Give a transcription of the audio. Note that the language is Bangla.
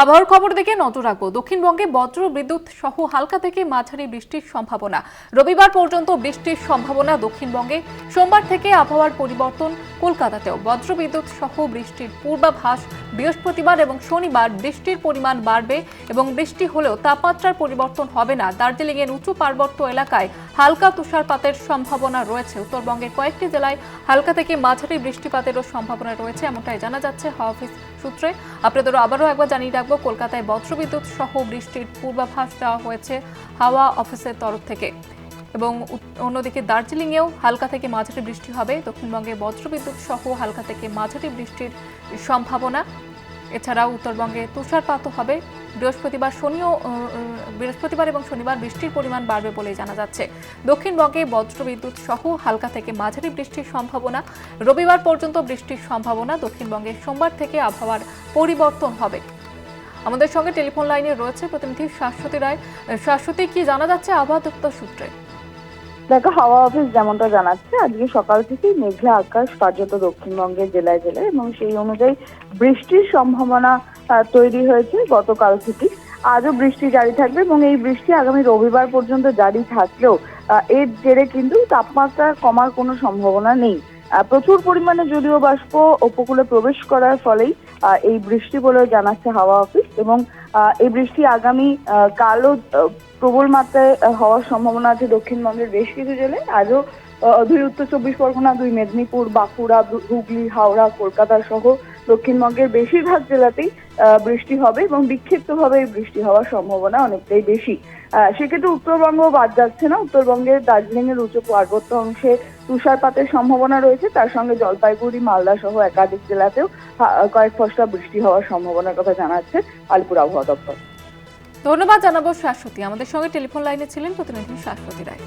আবহাওয়ার খবর দেখে নজর রাখব দক্ষিণবঙ্গে বজ্র, বিদ্যুৎ সহ হালকা থেকে মাঝারি বৃষ্টির সম্ভাবনা। রবিবার পর্যন্ত বৃষ্টির সম্ভাবনা দক্ষিণবঙ্গে। সোমবার থেকে আবহাওয়ার পরিবর্তন কলকাতাতেও। বজ্র, বিদ্যুৎ সহ বৃষ্টির পূর্বাভাস বৃহস্পতিবার এবং শনিবার বৃষ্টির পরিমাণ বাড়বে এবং বৃষ্টি হলেও তাপমাত্রার পরিবর্তন হবে না। দার্জিলিংয়ের উঁচু পার্বত্য এলাকায় হালকা তুষারপাতের সম্ভাবনা রয়েছে। উত্তরবঙ্গের কয়েকটি জেলায় হালকা থেকে মাঝারি বৃষ্টিপাতেরও সম্ভাবনা রয়েছে, এমনটাই জানা যাচ্ছে হাওয়া অফিস সূত্রে। আপনাদেরও আবারও একবার জানিয়ে রাখব কলকাতায় বজ্রবিদ্যুৎ সহ বৃষ্টির পূর্বাভাস দেওয়া হয়েছে হাওয়া অফিসের তরফ থেকে। এবং অন্যদিকে দার্জিলিংয়েও হালকা থেকে মাঝারি বৃষ্টি হবে। দক্ষিণবঙ্গে বজ্রবিদ্যুৎ সহ হালকা থেকে মাঝারি বৃষ্টির সম্ভাবনা। এছাড়াও উত্তরবঙ্গে তুষারপাতও হবে। বৃহস্পতিবার শনিও বৃহস্পতিবার এবং শনিবার বৃষ্টির পরিমাণ বাড়বে বলে জানা যাচ্ছে। দক্ষিণবঙ্গে বজ্রবিদ্যুৎ সহ হালকা থেকে মাঝারি বৃষ্টির সম্ভাবনা। রবিবার পর্যন্ত বৃষ্টির সম্ভাবনা। দক্ষিণবঙ্গে সোমবার থেকে আবহাওয়ার পরিবর্তন হবে। আমাদের সঙ্গে টেলিফোন লাইনে রয়েছে প্রতিনিধি শাশ্বতী রায়। শাশ্বতী, কি জানা যাচ্ছে আবহাওয়া দপ্তর সূত্রে? দেখো, হাওয়া অফিস যেমনটা জানাচ্ছে, আজকে সকাল থেকেই মেঘলা আকাশ কার্যত দক্ষিণবঙ্গের জেলায় জেলায় এবং সেই অনুযায়ী বৃষ্টির সম্ভাবনা তৈরি হয়েছে গতকাল থেকে আজও বৃষ্টি জারি থাকবে এবং এই বৃষ্টি আগামী রবিবার পর্যন্ত জারি থাকলেও এর জেরে কিন্তু তাপমাত্রা কমার কোনো সম্ভাবনা নেই। প্রচুর পরিমাণে জলীয় বাষ্প উপকূলে প্রবেশ করার ফলেই এই বৃষ্টি বলে জানাচ্ছে হাওয়া অফিস এবং এই বৃষ্টি আগামী কালও প্রবল মাত্রায় হওয়ার সম্ভাবনা আছে দক্ষিণবঙ্গের বেশ কিছু জেলায় আজও দুই উত্তর চব্বিশ পরগনা, দুই মেদিনীপুর, বাঁকুড়া হুগলি, হাওড়া, কলকাতা সহ দক্ষিণবঙ্গের বেশিরভাগ জেলাতেই বৃষ্টি হবে এবং বিক্ষিপ্তভাবে বৃষ্টি হওয়ার সম্ভাবনা অনেকটাই বেশি। সেক্ষেত্রে উত্তরবঙ্গ বাদ যাচ্ছে না। উত্তরবঙ্গের দার্জিলিং এর উচ্চ পার্বত্য অংশে তুষারপাতের সম্ভাবনা রয়েছে। তার সঙ্গে জলপাইগুড়ি, মালদা সহ একাধিক জেলাতেও কয়েক ফসলা বৃষ্টি হওয়ার সম্ভাবনার কথা জানাচ্ছে আলিপুর আবহাওয়া দপ্তর। ধন্যবাদ জানাব শাশ্বতী। আমাদের সঙ্গে টেলিফোন লাইনে ছিলেন প্রতিনিধি শাশ্বতী রায়।